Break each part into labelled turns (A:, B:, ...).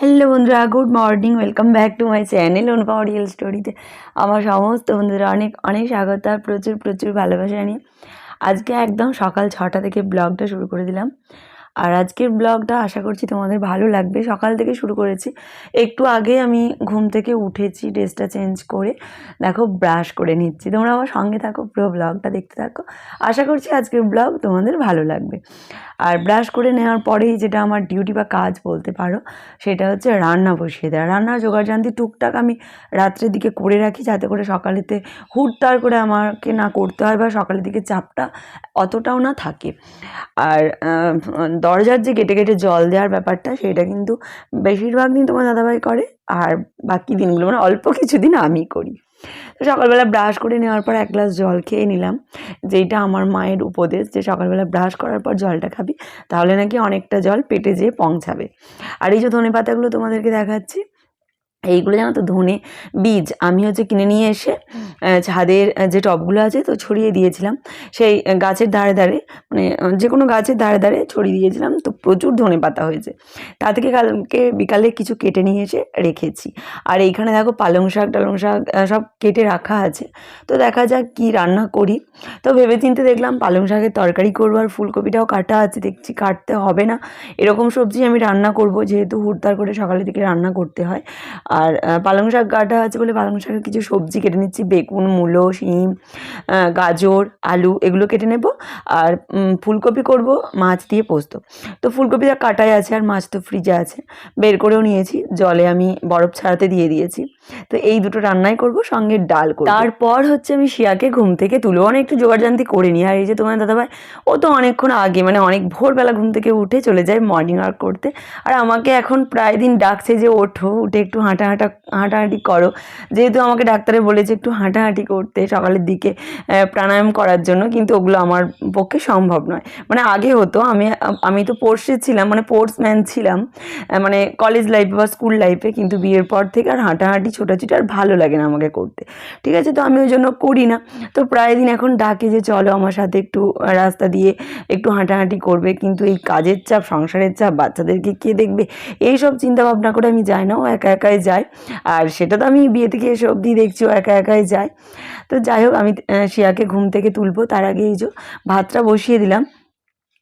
A: Hello বন্ধুরা, good morning, welcome back to my channel Anupa অডিয়াল স্টোরিতে আমার সমস্ত বন্ধুরা অনেক অনেক স্বাগত আর প্রচুর প্রচুর ভালোবাসা নিয়ে আজকে একদম সকাল ছটা থেকে ব্লগটা শুরু করে দিলাম। আর আজকের ব্লগটা আশা করছি তোমাদের ভালো লাগবে। সকাল থেকে শুরু করেছি। একটু আগে আমি ঘুম থেকে উঠেছি, ড্রেসটা চেঞ্জ করে, দেখো ব্রাশ করে নিচ্ছি। তোমরা আমার সঙ্গে থাকো, পুরো ব্লগটা দেখতে থাকো। আশা করছি আজকের ব্লগ তোমাদের ভালো লাগবে। আর ব্রাশ করে নেওয়ার পরেই যেটা আমার ডিউটি বা কাজ বলতে পারো, সেটা হচ্ছে রান্না বসিয়ে দেওয়া। রান্নার জোগাড়জান্তি টুকটাক আমি রাত্রের দিকে করে রাখি, যাতে করে সকালেতে হুড়তাড় করে আমাকে না করতে হয় বা সকালের দিকে চাপটা অতটাও না থাকে। আর দরজার যে কেটে কেটে জল দেওয়ার ব্যাপারটা, সেটা কিন্তু বেশিরভাগ দিন তোমার দাদাভাই করে, আর বাকি দিনগুলো মানে অল্প কিছু দিন আমি করি। তো সকালবেলা ব্রাশ করে নেওয়ার পর এক গ্লাস জল খেয়ে নিলাম যেটা আমার মায়ের উপদেশ যে সকালবেলা ব্রাশ করার পর জলটা খাবি, তাহলে নাকি অনেকটা জল পেটে যেয়ে পৌঁছাবে। আর এই যে ধনে পাতাগুলো তোমাদেরকে দেখাচ্ছি এইগুলো জানো তো ধনে বীজ। আমি হচ্ছে কিনে নিয়ে এসে ছাদের যে টবগুলো আছে তো ছড়িয়ে দিয়েছিলাম। সেই গাছের ধারে ধারে মানে যে কোনো গাছের ধারে ধারে ছড়িয়ে দিয়েছিলাম। তো প্রচুর ধনে পাতা হয়েছে। তা থেকে কালকে বিকালে কিছু কেটে নিয়ে এসে রেখেছি। আর এইখানে দেখো পালং শাক টালং শাক সব কেটে রাখা আছে। তো দেখা যাক কি রান্না করি। তো ভেবে চিন্তে দেখলাম পালং শাকের তরকারি করব আর ফুলকপিটাও কাটা আছে। দেখছি কাটতে হবে না। এরকম সবজি আমি রান্না করব যেহেতু হুড়তাড় করে সকালের দিকে রান্না করতে হয়। আর পালং শাক কাটা আছে বলে পালং শাকের কিছু সবজি কেটে নিচ্ছি। বেগুন, মূলো, শিম গাজর, আলু এগুলো কেটে নেব। আর ফুলকপি করব, মাছ দিয়ে পোস্ত। তো ফুলকপি যা কাটাই আছে আর মাছ তো ফ্রিজে আছে, বের করেও নিয়েছি। জলে আমি বরফ ছাড়াতে দিয়ে দিয়েছি। তো এই দুটো রান্নাই করব, সঙ্গে ডাল করব। তারপর হচ্ছে আমি শিয়াকে ঘুম থেকে তুলো, অনেক একটু জোগাড়জান্তি করে নিই। আর এই যে তোমার দাদাভাই, ও তো অনেকক্ষণ আগে মানে অনেক ভোরবেলা ঘুম থেকে উঠে চলে যায় মর্নিং ওয়াক করতে। আর আমাকে এখন প্রায় দিন ডাকছে যে ওঠো, উঠে একটু হাঁটা হাঁটা হাঁটাহাঁটি করো। যেহেতু আমাকে ডাক্তারে বলেছে একটু হাঁটাহাঁটি করতে সকালের দিকে প্রাণায়াম করার জন্য, কিন্তু ওগুলো আমার পক্ষে সম্ভব নয়। মানে আগে হতো, আমি আমি তো পোর্সে ছিলাম মানে পোর্টসম্যান ছিলাম মানে কলেজ লাইফে বা স্কুল লাইফে, কিন্তু বিয়ের পর থেকে আর হাঁটাহাঁটি, ছোটাছুটি আর ভালো লাগে না আমাকে করতে। ঠিক আছে, তো আমি ওই জন্য করি না। তো প্রায় দিন এখন ডাকে যে, চলো আমার সাথে একটু রাস্তা দিয়ে একটু হাঁটাহাঁটি করবে। কিন্তু এই কাজের চাপ, সংসারের চাপ, বাচ্চাদেরকে কে দেখবে? এই সব চিন্তা ভাবনা করে আমি যাই না। ও একা একাই যায়। আর সেটা তো আমি বিয়ে থেকে এসে অবধি দেখছি একা একাই যায়। তো যাই হোক, আমি শিয়াকে ঘুম থেকে তুলবো। তার আগে এই যে ভাতটা বসিয়ে দিলাম।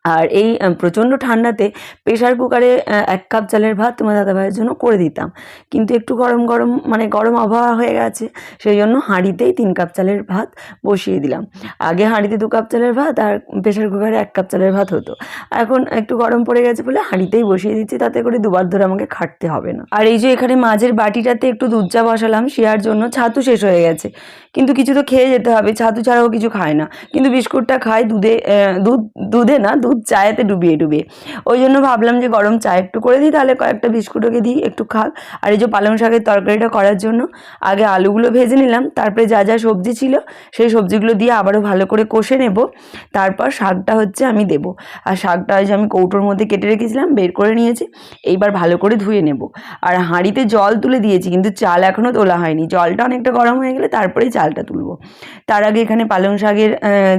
A: আর এই প্রচণ্ড ঠান্ডাতে প্রেশার কুকারে এক কাপ চালের ভাত তোমার দাদাভাইয়ের জন্য করে দিতাম। কিন্তু একটু গরম গরম মানে গরম আবহাওয়া হয়ে গেছে সেই জন্য হাঁড়িতেই তিন কাপ চালের ভাত বসিয়ে দিলাম। আগে হাঁড়িতে দু কাপ চালের ভাত আর প্রেশার কুকারে এক কাপ চালের ভাত হতো। এখন একটু গরম পড়ে গেছে বলে হাঁড়িতেই বসিয়ে দিচ্ছি, তাতে করে দুবার ধরে আমাকে খাটতে হবে না। আর এই যে এখানে মাঝের বাটিটাতে একটু দুধ চা বসালাম, শিয়ার জন্য ছাতু শেষ হয়ে গেছে। কিন্তু কিছু তো খেয়ে যেতে হবে, ছাতু ছাড়াও কিছু খায় না। কিন্তু বিস্কুটটা খায় দুধে দুধ, দুধে না দুধ চায়েতে ডুবিয়ে ডুবিয়ে। ওই জন্য ভাবলাম যে গরম চা একটু করে দিই, তাহলে কয়েকটা বিস্কুট ওকে দিই একটু খাক। আর এই যে পালং শাকের তরকারিটা করার জন্য আগে আলুগুলো ভেজে নিলাম, তারপরে যা যা সবজি ছিল সেই সবজিগুলো দিয়ে আবারও ভালো করে কষে নেব। তারপর শাকটা হচ্ছে আমি দেব। আর শাকটা যে আমি কৌটোর মধ্যে কেটে রেখেছিলাম, বের করে নিয়েছি, এইবার ভালো করে ধুয়ে নেব। আর হাঁড়িতে জল তুলে দিয়েছি, কিন্তু চাল এখনও তোলা হয়নি। জলটা অনেকটা গরম হয়ে গেলে তারপরেই চালটা তুলবো। তার আগে এখানে পালং শাকের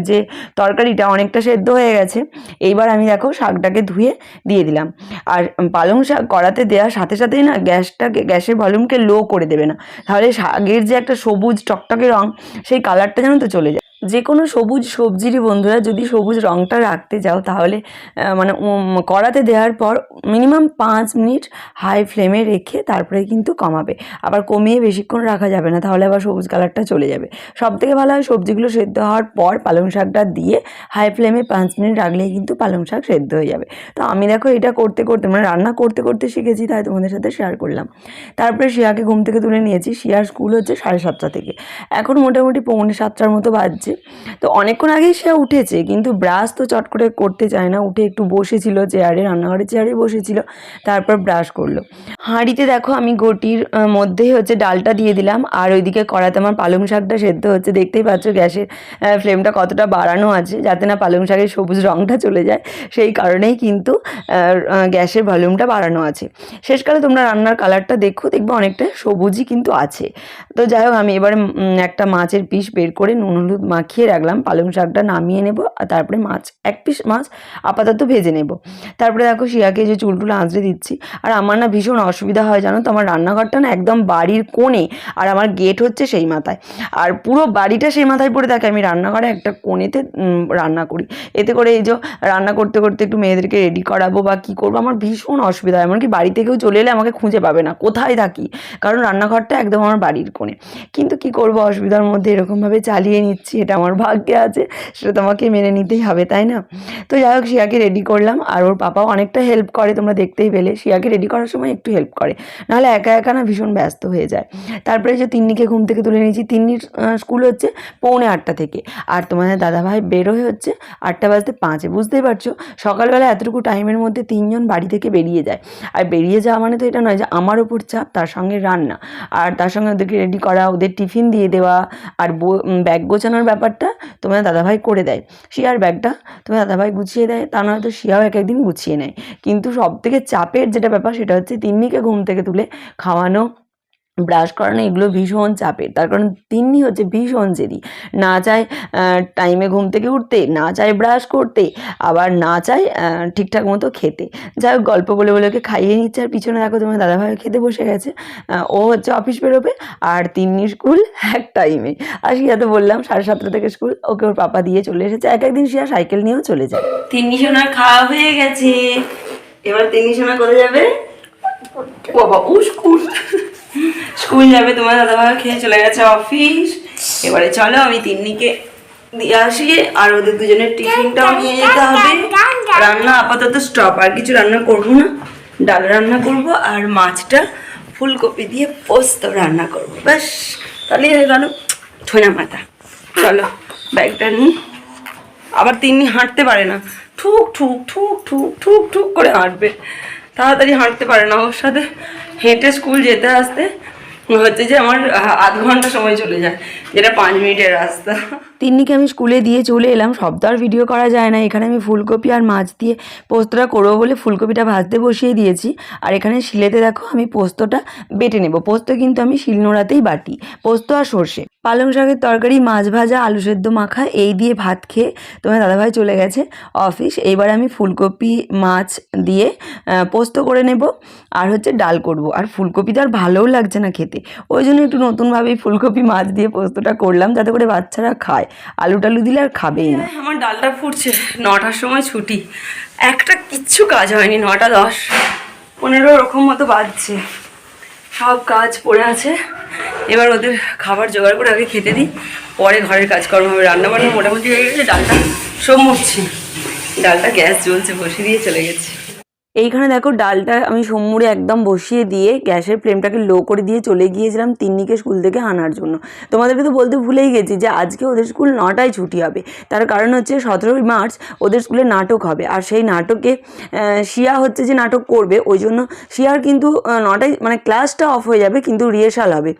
A: যে তরকারিটা অনেকটা সেদ্ধ হয়ে গেছে এইবার আমি দেখো শাকটাকে ধুয়ে দিয়ে দিলাম। আর পালং শাক কড়াতে দেওয়ার সাথে সাথেই না গ্যাসটাকে, গ্যাসের ভলিউমকে লো করে দেবে না। তাহলে শাকের যে একটা সবুজ টকটকে রং, সেই কালারটা যেন তো চলে যায়। যে কোনো সবুজ সবজিরই বন্ধুরা, যদি সবুজ রঙটা রাখতে যাও তাহলে মানে কড়াতে দেওয়ার পর মিনিমাম পাঁচ মিনিট হাই ফ্লেমে রেখে তারপরে কিন্তু কমাবে। আবার কমিয়ে বেশিক্ষণ রাখা যাবে না, তাহলে আবার সবুজ কালারটা চলে যাবে। সব থেকে ভালো হয় সবজিগুলো সেদ্ধ হওয়ার পর পালং শাকটা দিয়ে হাই ফ্লেমে পাঁচ মিনিট রাখলেই কিন্তু পালং শাক সেদ্ধ হয়ে যাবে। তো আমি দেখো এটা করতে করতে মানে রান্না করতে করতে শিখেছি, তাই তোমাদের সাথে শেয়ার করলাম। তারপরে শিয়াকে ঘুম থেকে তুলে নিয়েছি, শিয়ার স্কুল হচ্ছে সাড়ে সাতটা থেকে। এখন মোটামুটি পৌনে সাতটার মতো বাজছে। তো অনেকক্ষণ আগেই সে উঠেছে কিন্তু ব্রাশ তো চট করে করতে চায় না। উঠে একটু বসেছিল চেয়ারে রান্নাঘরের চেয়ারে বসেছিল তারপর ব্রাশ করল। হাঁড়িতে দেখো আমি গটির আহ, মধ্যেই হচ্ছে ডালটা দিয়ে দিলাম আর ওইদিকে কড়াতে আমার পালং শাকটা সেদ্ধ হচ্ছে। দেখতেই পাচ্ছ গ্যাসের ফ্লেমটা কতটা বাড়ানো আছে যাতে না পালং শাকের সবুজ রঙটা চলে যায়। সেই কারণেই কিন্তু গ্যাসের ভলিউমটা বাড়ানো আছে। শেষকালে তোমরা রান্নার কালারটা দেখো দেখবে অনেকটা সবুজই কিন্তু আছে। তো যাই হোক আমি এবার একটা মাছের পিস বের করে নুন হলুদ মাখিয়ে রাখলাম, পালং শাকটা নামিয়ে নেব আর তারপরে মাছ, এক পিস মাছ আপাতত ভেজে নেব। তারপরে দেখো শিয়াকে যে চুলটুল আঁচড়ে দিচ্ছি, আর আমার না ভীষণ অসুবিধা হয় জানো তো? আমার রান্নাঘরটা না একদম বাড়ির কোণে, আর আমার গেট হচ্ছে সেই মাথায়। আর পুরো বাড়িটা সেই মাথায় পড়ে থাকে, আমি রান্নাঘরে একটা কোণেতে রান্না করি। এতে করে এই যে রান্না করতে করতে একটু মেয়েদেরকে রেডি করাবো বা কী করব, আমার ভীষণ অসুবিধা হয়। এমনকি বাড়ি থেকেও চলে এলে আমাকে খুঁজে পাবে না, কোথায় থাকি? কারণ রান্নাঘরটা একদম আমার বাড়ির কোণে। কিন্তু কি করব, অসুবিধার মধ্যে এরকমভাবে চালিয়ে নিচ্ছি এটা আমার ভাগ্যে আছে, সেটা তোমাকে মেনে নিতেই হবে, তাই না? তো যাই হোক, শিয়াকে রেডি করলাম, আর ওর পাপাও অনেকটা হেল্প করে, তোমরা দেখতেই পেলে। শিয়াকে রেডি করার সময় একটু হেল্প করে, নাহলে একা একা না ভীষণ ব্যস্ত হয়ে যায়। তারপরে যে তিন্নিকে ঘুম থেকে তুলে নিয়েছি, তিন্নির স্কুল হচ্ছে পৌনে আটটা থেকে। আর তোমাদের দাদাভাই বেরোয় হচ্ছে আটটা বাজতে পাঁচে, বুঝতেই পারছ? সকালবেলা এতটুকু টাইমের মধ্যে তিনজন বাড়ি থেকে বেরিয়ে যায়। আর বেরিয়ে যাওয়া মানে তো এটা নয় যে আমার ওপর চাপ, তার সঙ্গে রান্না। আর তার সঙ্গে ওদেরকে রেডি করা, ওদের টিফিন দিয়ে দেওয়া, আর ব্যাগ গোছানোর ব্যাপারটা তোমার দাদাভাই করে দেয়। শিয়ার ব্যাগটা তোমার দাদাভাই গুছিয়ে দেয়, তা নয়তো শিয়াও এক একদিন গুছিয়ে নেয়। কিন্তু সবথেকে চাপের যেটা ব্যাপার সেটা হচ্ছে তিন্নিকে ঘুম থেকে তুলে খাওয়ানো ব্রাশ করানো এগুলো ভীষণ চাপের। তার কারণ তিন্নি হচ্ছে ভীষণ জেদি। না চায় টাইমে ঘুম থেকে উঠতে, না চায় ব্রাশ করতে, আবার না চায় ঠিকঠাক মতো খেতে। যাই হোক, গল্প বলে বলে ওকে খাইয়ে নিচ্ছে। আর পিছনে দেখো তোমার দাদাভাই খেতে বসে গেছে। ও হচ্ছে অফিস বেরোবে, আর তিন্নি স্কুল এক টাইমে আর শিয়া তো বললাম, সাড়ে সাতটা থেকে স্কুল ওকে ওর পাপা দিয়ে চলে এসেছে। এক একদিন শিয়া সাইকেল নিয়েও চলে যায়। তিন্নি সোনার খাওয়া হয়ে গেছে। এবার তিন্নি সোনা কোথায় যাবে? বাবা ও স্কুল স্কুল যাবে তোমার দাদাভাই খেয়ে চলে গেছে অফিস এবারে চলো আমি তিন্নিকে দিয়ে আসি আর ওদের দুজনের টিফিনটাও নিয়ে যেতে হবে। রান্না আপাতত স্টপ আর কিছু রান্না করব না। ডাল রান্না করব আর মাছটা ফুলকপি দিয়ে পোস্ত রান্না করব। ব্যাস তাহলেই হয়ে গেল ঠোনা মাথা। চলো ব্যাগটা নিই। আবার তিনি হাঁটতে পারে না। ঠুক ঠুক ঠুক ঠুক ঠুক ঠুক করে হাঁটবে। তাড়াতাড়ি হাঁটতে পারে না ওর সাথে। হেঁটে স্কুল যেতে আসতে হচ্ছে যে আমার আধ ঘণ্টা সময় চলে যায়, যেটা পাঁচ মিনিটের রাস্তা। তিন্নিকে আমি স্কুলে দিয়ে চলে এলাম। সব তো আর ভিডিও করা যায় না। এখানে আমি ফুলকপি আর মাছ দিয়ে পোস্তটা করব বলে ফুলকপিটা ভাজতে বসিয়ে দিয়েছি। আর এখানে শিলেতে দেখো আমি পোস্তটা বেটে নেব। পোস্ত কিন্তু আমি শিলনোড়াতেই বাটি। পোস্ত আর সর্ষে। পালং শাকের তরকারি, মাছ ভাজা, আলু সেদ্ধ মাখা, এই দিয়ে ভাত খেয়ে তোমার দাদাভাই চলে গেছে অফিস এইবার আমি ফুলকপি, মাছ দিয়ে পোস্ত করে নেব আর হচ্ছে ডাল করব। আর ফুলকপি তো আর ভালোও লাগছে না খেতে। ওই জন্য একটু নতুনভাবেই ফুলকপি, মাছ দিয়ে পোস্তটা করলাম যাতে করে বাচ্চারা খায়। আলু টালু দিলে আর খাবেই না। আমার ডালটা ফুটছে, নটার সময় ছুটি। একটা কিচ্ছু কাজ হয়নি, নটা দশ। পনেরো ওরকম মতো বাজছে। সব কাজ পড়ে আছে। এবার ওদের খাবার জোগাড় করে আগে খেতে দিই। পরে ঘরের কাজকর্ম হবে। রান্না বান্না মোটামুটি হয়ে গেছে। ডালটা সব মুখছি ডালটা গ্যাস জ্বলছে বসে দিয়ে চলে গেছে। এইখানে দেখো ডালটা আমি সম্মুড়ে একদম বসিয়ে দিয়ে গ্যাসের ফ্লেমটাকে লো করে দিয়ে চলে গিয়েছিলাম তিন্নিকে স্কুল থেকে আনার জন্য। তোমাদেরকে তো বলতে ভুলেই গেছি যে আজকে ওদের স্কুল নটায় ছুটি হবে। তার কারণ হচ্ছে সতেরোই মার্চ ওদের স্কুলে নাটক হবে। আর সেই নাটকে শিয়া হচ্ছে যে নাটক করবে, ওই জন্য শিয়ার কিন্তু নটায় মানে ক্লাসটা অফ হয়ে যাবে, কিন্তু রিহার্সাল হবে।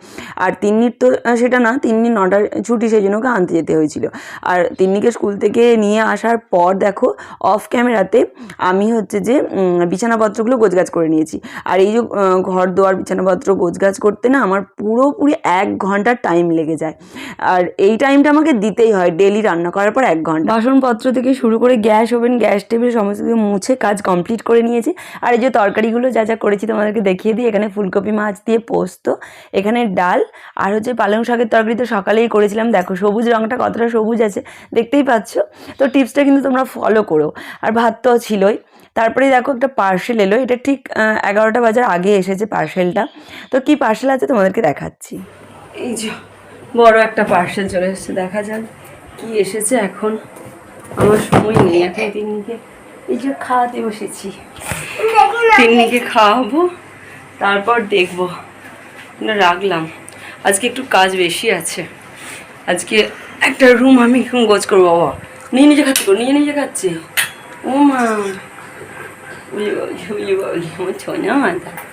A: আর তিন্নির তো সেটা না, তিন্নি নটার ছুটি সেই জন্য ওকে আনতে যেতে হয়েছিল। আর তিন্নিকে স্কুল থেকে নিয়ে আসার পর দেখো, অফ ক্যামেরাতে আমি হচ্ছে যে বিছানাপত্রগুলো গোছগাছ করে নিয়েছি। আর এই যে ঘর দোয়ার বিছানাপত্র গোছগাছ করতে না আমার পুরোপুরি এক ঘণ্টার টাইম লেগে যায়। আর এই টাইমটা আমাকে দিতেই হয় ডেলি রান্না করার পর এক ঘণ্টা। বাসনপত্র থেকে শুরু করে গ্যাস ওভেন, গ্যাস টেবিল সমস্ত কিছু মুছে কাজ কমপ্লিট করে নিয়েছি। আর এই যে তরকারিগুলো যা যা করেছি তোমাদেরকে দেখিয়ে দিই, এখানে ফুলকপি মাছ দিয়ে পোস্ত, এখানে ডাল, আর হচ্ছে পালং শাকের তরকারি তো সকালেই করেছিলাম। দেখো, সবুজ রঙটা কতটা সবুজ আছে, দেখতেই পাচ্ছ? তো টিপসটা কিন্তু তোমরা ফলো করো। আর ভাত তো ছিলই। তারপরে দেখো একটা পার্সেল এলো। এটা ঠিক এগারোটা বাজার আগে এসেছে পার্সেলটা তো কি পার্সেল আছে তোমাদেরকে দেখাচ্ছি। এই যে, বড় একটা পার্সেল চলে এসেছে, দেখা যাক কি এসেছে এখন। আমার সময় নেই এখন তিন্নিকে এই যে খাওয়াতে বসেছি। তিন্নিকে খাওয়াবো, তারপর দেখব। রাখলাম। আজকে একটু কাজ বেশি আছে। আজকে একটা রুম আমি গোছ করব, বাবা। নিয়ে নিজে খাচ্ছি নিয়ে নিজে খাচ্ছি। ও মা। 울고 울고 울고 전형하다.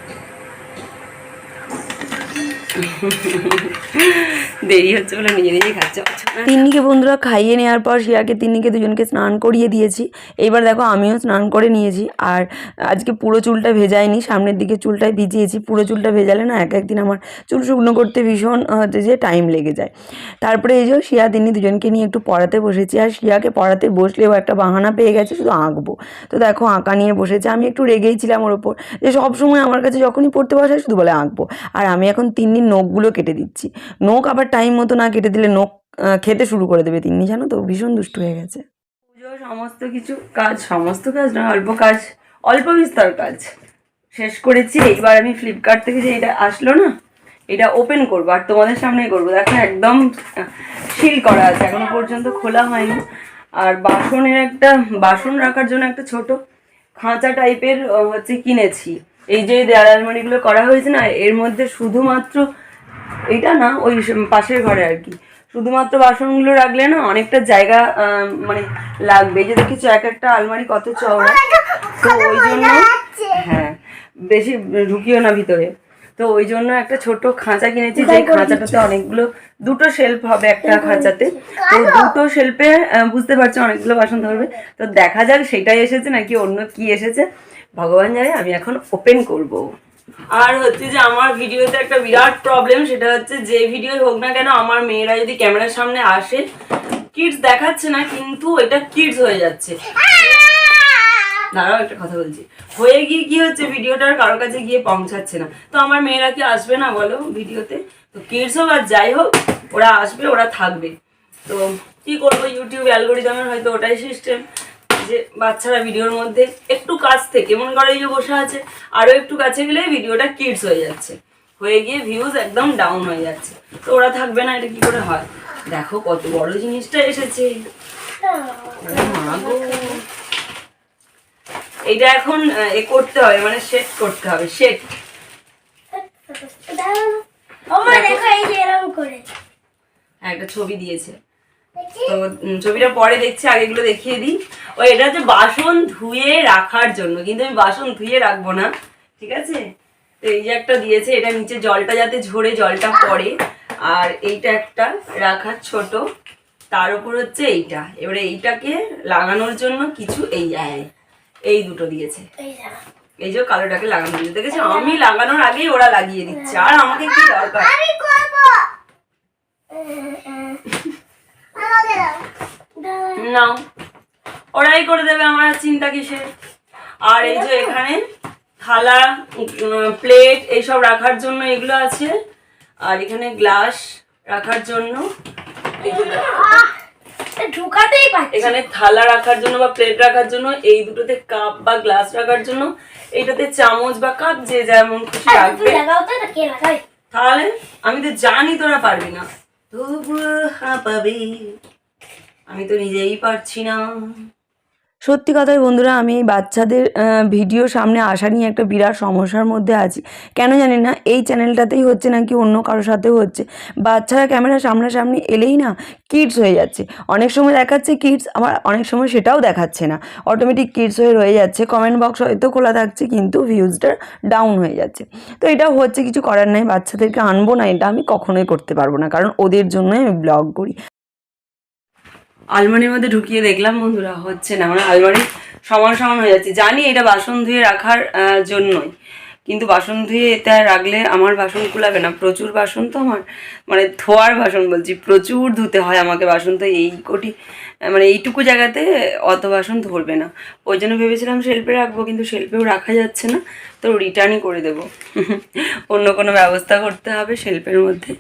B: দেরি হচ্ছে বলে নিজে নিজে খাচ্ছে।
A: তিন্নিকে বন্ধুরা খাইয়ে নেওয়ার পর শিয়াকে তিন্নিকে দুজনকে স্নান করিয়ে দিয়েছি। এইবার দেখো আমিও স্নান করে নিয়েছি। আর আজকে পুরো চুলটা ভেজাইনি সামনের দিকে চুলটাই ভিজিয়েছি। পুরো চুলটা ভেজালে না এক একদিন আমার চুল শুকনো করতে ভীষণ হচ্ছে যে টাইম লেগে যায়। তারপরে এই যে শিয়া, তিন্নি দুজনকে নিয়ে একটু পড়াতে বসেছি। আর শিয়াকে পড়াতে বসলেও একটা বাহানা পেয়ে গেছে, শুধু আঁকবো। তো দেখো আঁকা নিয়ে বসেছে। আমি একটু রেগেই ছিলাম ওর ওপর। যে সবসময় আমার কাছে যখনই পড়তে বসে, শুধু বলে আঁকবো। আর আমি এখন তিন্নির নখগুলো কেটে দিচ্ছি। নখ আবার টাইম মতো না কেটে দিলে নখ খেতে শুরু করে দেবে তিন্নি, জানো তো? ভীষণ দুষ্টু হয়ে গেছে।
B: পুজো সমস্ত কিছু কাজ, সমস্ত কাজ নয়, অল্প কাজ, অল্প বিস্তর কাজ। শেষ করেছি, এইবার আমি ফ্লিপকার্ট থেকে যে এটা আসলো না, এটা ওপেন করব, আর তোমাদের সামনেই করব। দেখো, একদম সিল করা আছে, এখনও পর্যন্ত খোলা হয়নি। আর বাসনের একটা, বাসন রাখার জন্য একটা ছোট খাঁচা টাইপের হচ্ছে কিনেছি। এই যে দেয়াল আলমারিগুলো করা হয়েছে না এর মধ্যে শুধুমাত্র এটা না ওই পাশের ঘরে আর কি। শুধুমাত্র বাসনগুলো রাখলে না অনেকটা জায়গা মানে লাগবে। যে দেখেছ এক একটা আলমারি কত চওড়া। তো ওই জন্য হ্যাঁ বেশি ঢুকিও না ভিতরে। তো ওই জন্য একটা ছোট খাঁচা কিনেছি যে খাঁচাটাতে অনেকগুলো দুটো শেলফ হবে একটা খাঁচাতে। তো দুটো শেলফে বুঝতে পারছ অনেকগুলো বাসন ধরবে। তো দেখা যাক সেটাই এসেছে নাকি অন্য কি এসেছে। ভগবান জানে, আমি এখন ওপেন করব। আর হচ্ছে যে আমার ভিডিওতে একটা বিরাট প্রবলেম সেটা হচ্ছে যে ভিডিও হোক না কেন, আমার মেয়েরা যদি ক্যামেরার সামনে আসে কিডস দেখাচ্ছে না, কিন্তু এটা কিডস হয়ে যাচ্ছে। দাঁড়াও, একটা কথা বলছি। হয়ে গিয়ে কি হচ্ছে ভিডিওটার কারও কাছে গিয়ে পৌঁছাচ্ছে না। তো আমার মেয়েরা কি আসবে না বলো ভিডিওতে তো কিডস হোক আর যাই হোক, ওরা আসবে, ওরা থাকবে। তো কি করব ইউটিউব অ্যালগোরিদমের হয়তো ওটাই সিস্টেম যে বাচ্চারা ভিডিওর মধ্যে একটু কাছ থেকে মনে করে এই যে বসে আছে আরও একটু কাছে গেলে ভিডিওটা কিডস হয়ে যাচ্ছে। হয়ে গিয়ে ভিউজ একদম ডাউন হয়ে যাচ্ছে। তো ওরা থাকবে না এটা কি করে হয়? দেখো কত বড় জিনিসটা এসেছে। এইটা এখন এ করতে হবে মানে সেট করতে হবে সেট
C: আমার দেখো। এই যে এরকম করে।
B: একটা ছবি দিয়েছে। তো ছবিটা পরে দেখছি আগে আগেগুলো দেখিয়ে দিই। ও এটা হচ্ছে বাসন ধুয়ে রাখার জন্য কিন্তু আমি বাসন ধুয়ে রাখব না ঠিক আছে? তো এই যে একটা দিয়েছে এটা নিচে জলটা যাতে ঝরে জলটা পড়ে। আর এইটা একটা রাখার ছোট তার উপর হচ্ছে এইটা। এবারে এইটাকে লাগানোর জন্য কিছু এই এই দুটো দিয়েছে।
C: এই
B: যে কালোটাকে লাগানো দিয়েছে। দেখেছ? আমি লাগানোর আগেই ওরা লাগিয়ে দিচ্ছে। আর আমাকে কি দরকার? নাও ওরাই করে দেবে আমার চিন্তা কিসের? আর এই যে এখানে থালা প্লেট এইসব রাখার জন্য এগুলো আছে। আর এখানে গ্লাস রাখার জন্য।
C: ঢুকাতেই
B: এখানে থালা রাখার জন্য বা প্লেট রাখার জন্য এই দুটোতে কাপ বা গ্লাস রাখার জন্য এইটাতে চামচ বা কাপ যে যেমন খুশি রাখবে। তাহলে আমি তো জানি তোরা পারবি না। তবুও হাঁপাবে আমি তো নিজেই পারছি না।
A: সত্যি কথাই বন্ধুরা, আমি এই বাচ্চাদের ভিডিও সামনে আসা নিয়ে একটা বিরাট সমস্যার মধ্যে আছি। কেন জানি না, এই চ্যানেলটাতেই হচ্ছে নাকি অন্য কারোর সাথেও হচ্ছে। বাচ্চারা ক্যামেরা সামনাসামনি এলেই না কিডস হয়ে যাচ্ছে। অনেক সময় দেখাচ্ছে কিডস আবার অনেক সময় সেটাও দেখাচ্ছে না। অটোমেটিক কিডস হয়ে রয়ে যাচ্ছে। কমেন্ট বক্স হয়তো খোলা থাকছে, কিন্তু ভিউজটা ডাউন হয়ে যাচ্ছে। তো এটা হচ্ছে, কিছু করার নাই। বাচ্চাদেরকে আনব না, এটা আমি কখনোই করতে পারব না। কারণ ওদের জন্যই আমি ব্লগ করি।
B: আলমারির মধ্যে ঢুকিয়ে দেখলাম, বন্ধুরা, হচ্ছে না মানে আলমারি সমান সমান হয়ে যাচ্ছে। জানি এটা বাসন ধুয়ে রাখার জন্যই, কিন্তু বাসন ধুয়ে এটা রাখলে আমার বাসন কুলাবে না। প্রচুর বাসন তো আমার মানে ধোয়ার বাসন বলছি, প্রচুর ধুতে হয় আমাকে বাসন, তো এই কোটি মানে এইটুকু জায়গাতে অত বাসন ধরবে না। ওই জন্য ভেবেছিলাম শেল্পে রাখব, কিন্তু শেল্পেও রাখা যাচ্ছে না, তো রিটার্নই করে দেবো। অন্য কোনো ব্যবস্থা করতে হবে শেল্পের মধ্যে,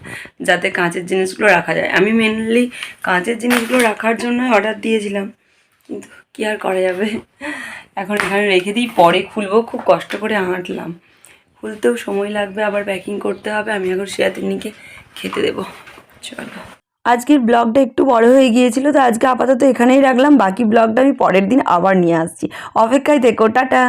B: যাতে কাঁচের জিনিসগুলো রাখা যায়। আমি মেনলি কাঁচের জিনিসগুলো রাখার জন্য অর্ডার দিয়েছিলাম, কিন্তু কী আর করা যাবে? এখন এখানে রেখে দিই, পরে খুলবো, খুব কষ্ট করে আঁটলাম। খুলতেও সময় লাগবে, আবার প্যাকিং করতে হবে, আমি এখন শিয়াতিনিকে খেতে দেবো। চলো।
A: আজকের ব্লগটা একটু বড় হয়ে গিয়েছিল, তো আজকে আপাতত এখানেই রাখলাম। বাকি ব্লগটা আমি পরের দিন আবার নিয়ে আসছি। অপেক্ষায় দেখো টাটা।